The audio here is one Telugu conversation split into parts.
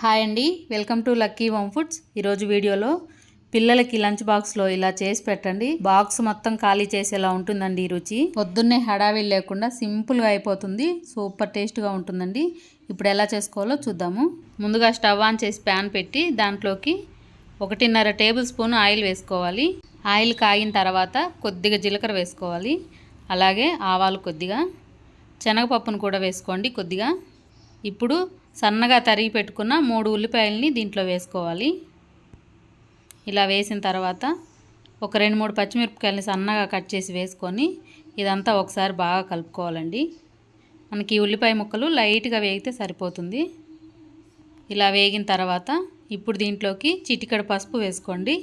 హాయ్ అండి. Welcome to Lucky Home Foods. ఈరోజు వీడియోలో పిల్లలకి లంచ్ బాక్స్లో ఇలా చేసి పెట్టండి. బాక్స్ మొత్తం ఖాళీ చేసేలా ఉంటుందండి ఈ రుచి. పొద్దున్నే హడావిడి లేకుండా సింపుల్గా అయిపోతుంది. సూపర్ టేస్ట్గా ఉంటుందండి. ఇప్పుడు ఎలా చేసుకోవాలో చూద్దాము. ముందుగా స్టవ్ ఆన్ చేసి ప్యాన్ పెట్టి దాంట్లోకి ఒకటిన్నర టేబుల్ స్పూన్ ఆయిల్ వేసుకోవాలి. ఆయిల్ కాగిన తర్వాత కొద్దిగా జీలకర్ర వేసుకోవాలి. అలాగే ఆవాలు కొద్దిగా శనగపప్పును కూడా వేసుకోండి కొద్దిగా. ఇప్పుడు సన్నగా తరిగి పెట్టుకున్న మూడు ఉల్లిపాయలని దీంట్లో వేసుకోవాలి. ఇలా వేసిన తర్వాత ఒక రెండు మూడు పచ్చిమిరపకాయలని సన్నగా కట్ చేసి వేసుకొని ఇదంతా ఒకసారి బాగా కలుపుకోవాలండి. మనకి ఉల్లిపాయ ముక్కలు లైట్గా వేగితే సరిపోతుంది. ఇలా వేగిన తర్వాత ఇప్పుడు దీంట్లోకి చిటికడ పసుపు వేసుకోండి.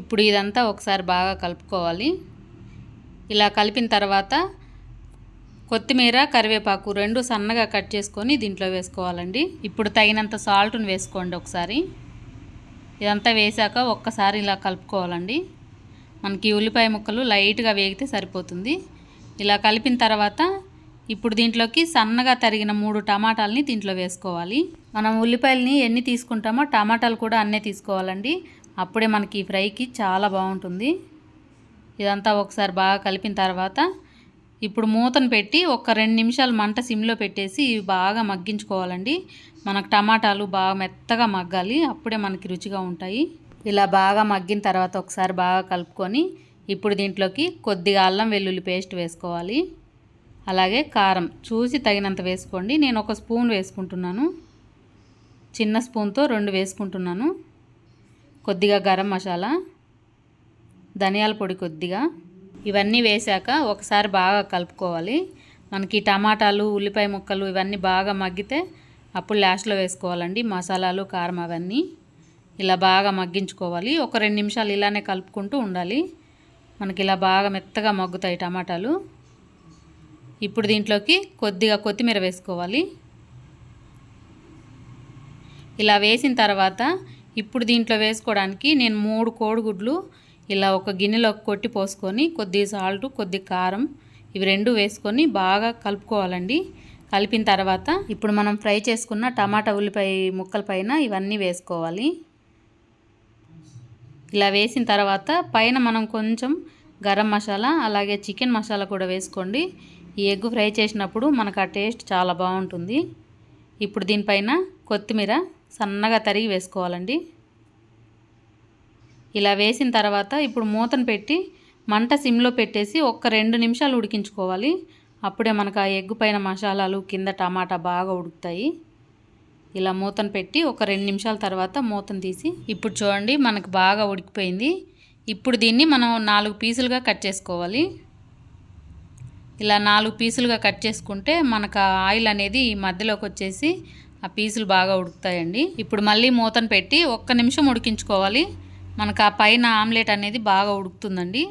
ఇప్పుడు ఇదంతా ఒకసారి బాగా కలుపుకోవాలి. ఇలా కలిపిన తర్వాత కొత్తిమీర కరివేపాకు రెండు సన్నగా కట్ చేసుకొని దీంట్లో వేసుకోవాలండి. ఇప్పుడు తగినంత సాల్ట్ను వేసుకోండి ఒకసారి. ఇదంతా వేసాక ఒక్కసారి ఇలా కలుపుకోవాలండి. మనకి ఉల్లిపాయ ముక్కలు లైట్గా వేగితే సరిపోతుంది. ఇలా కలిపిన తర్వాత ఇప్పుడు దీంట్లోకి సన్నగా తరిగిన మూడు టమాటాలని దీంట్లో వేసుకోవాలి. మనం ఉల్లిపాయలని ఎన్ని తీసుకుంటామో టమాటాలు కూడా అన్నే తీసుకోవాలండి. అప్పుడే మనకి ఫ్రైకి చాలా బాగుంటుంది. ఇదంతా ఒకసారి బాగా కలిపిన తర్వాత ఇప్పుడు మూతను పెట్టి ఒక రెండు నిమిషాలు మంట సిమ్లో పెట్టేసి ఇవి బాగా మగ్గించుకోవాలండి. మనకు టమాటాలు బాగా మెత్తగా మగ్గాలి. అప్పుడే మనకి రుచిగా ఉంటాయి. ఇలా బాగా మగ్గిన తర్వాత ఒకసారి బాగా కలుపుకొని ఇప్పుడు దీంట్లోకి కొద్దిగా అల్లం వెల్లుల్లి పేస్ట్ వేసుకోవాలి. అలాగే కారం చూసి తగినంత వేసుకోండి. నేను ఒక స్పూన్ వేసుకుంటున్నాను. చిన్న స్పూన్తో రెండు వేసుకుంటున్నాను. కొద్దిగా గరం మసాలా ధనియాల పొడి కొద్దిగా. ఇవన్నీ వేశాక ఒకసారి బాగా కలుపుకోవాలి. మనకి టమాటాలు ఉల్లిపాయ ముక్కలు ఇవన్నీ బాగా మగ్గితే అప్పుడు లాస్ట్లో వేసుకోవాలండి మసాలాలు కారం అవన్నీ. ఇలా బాగా మగ్గించుకోవాలి. ఒక రెండు నిమిషాలు ఇలానే కలుపుకుంటూ ఉండాలి. మనకి ఇలా బాగా మెత్తగా మగ్గుతాయి టమాటాలు. ఇప్పుడు దీంట్లోకి కొద్దిగా కొత్తిమీర వేసుకోవాలి. ఇలా వేసిన తర్వాత ఇప్పుడు దీంట్లో వేసుకోవడానికి నేను మూడు కోడిగుడ్లు ఇలా ఒక గిన్నెలో కొట్టి పోసుకొని కొద్ది సాల్ట్ కొద్ది కారం ఇవి రెండు వేసుకొని బాగా కలుపుకోవాలండి. కలిపిన తర్వాత ఇప్పుడు మనం ఫ్రై చేసుకున్న టమాటా ఉల్లిపాయ ముక్కల పైన ఇవన్నీ వేసుకోవాలి. ఇలా వేసిన తర్వాత పైన మనం కొంచెం గరం మసాలా అలాగే చికెన్ మసాలా కూడా వేసుకోండి. ఈ ఎగ్ ఫ్రై చేసినప్పుడు మనకు ఆ టేస్ట్ చాలా బాగుంటుంది. ఇప్పుడు దీనిపైన కొత్తిమీర సన్నగా తరిగి వేసుకోవాలండి. ఇలా వేసిన తర్వాత ఇప్పుడు మూతను పెట్టి మంట సిమ్లో పెట్టేసి ఒక్క రెండు నిమిషాలు ఉడికించుకోవాలి. అప్పుడే మనకు ఆ ఎగ్గు పైన మసాలాలు కింద టమాటా బాగా ఉడుకుతాయి. ఇలా మూతను పెట్టి ఒక రెండు నిమిషాల తర్వాత మూతను తీసి ఇప్పుడు చూడండి మనకు బాగా ఉడికిపోయింది. ఇప్పుడు దీన్ని మనం నాలుగు పీసులుగా కట్ చేసుకోవాలి. ఇలా నాలుగు పీసులుగా కట్ చేసుకుంటే మనకు ఆయిల్ అనేది మధ్యలోకి వచ్చేసి ఆ పీసులు బాగా ఉడుకుతాయండి. ఇప్పుడు మళ్ళీ మూతను పెట్టి ఒక్క నిమిషం ఉడికించుకోవాలి. మనకు ఆ పైన ఆమ్లెట్ అనేది బాగా ఉడుకుతుందండి.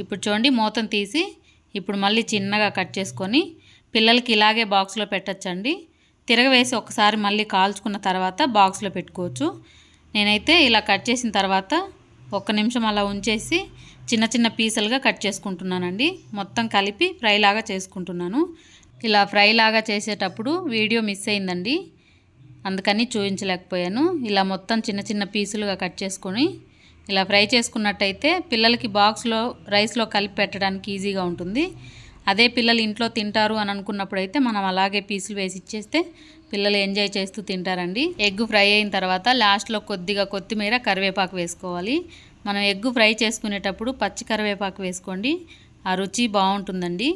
ఇప్పుడు చూడండి మూతను తీసి ఇప్పుడు మళ్ళీ చిన్నగా కట్ చేసుకొని పిల్లలకి ఇలాగే బాక్స్లో పెట్టచ్చండి. తిరగవేసి ఒకసారి మళ్ళీ కాల్చుకున్న తర్వాత బాక్స్లో పెట్టుకోవచ్చు. నేనైతే ఇలా కట్ చేసిన తర్వాత ఒక్క నిమిషం అలా ఉంచేసి చిన్న చిన్న పీసులుగా కట్ చేసుకుంటున్నానండి. మొత్తం కలిపి ఫ్రై లాగా చేసుకుంటున్నాను. ఇలా ఫ్రై లాగా చేసేటప్పుడు వీడియో మిస్ అయిందండి. అందుకని చూపించలేకపోయాను ఇలా మొత్తం చిన్న చిన్న పీసులుగా కట్ చేసుకొని ఇలా ఫ్రై చేసుకున్నట్టయితే పిల్లలకి బాక్స్లో రైస్లో కలిపి పెట్టడానికి ఈజీగా ఉంటుంది. అదే పిల్లలు ఇంట్లో తింటారు అని అనుకున్నప్పుడు అయితే మనం అలాగే పీసులు వేసి ఇచ్చేస్తే పిల్లలు ఎంజాయ్ చేస్తూ తింటారండి. ఎగ్ ఫ్రై అయిన తర్వాత లాస్ట్లో కొద్దిగా కొత్తిమీర కరివేపాకు వేసుకోవాలి. మనం ఎగ్ ఫ్రై చేసుకునేటప్పుడు పచ్చి కరివేపాకు వేసుకోండి. ఆ రుచి బాగుంటుందండి.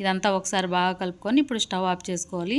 ఇదంతా ఒకసారి బాగా కలుపుకొని ఇప్పుడు స్టవ్ ఆఫ్ చేసుకోవాలి.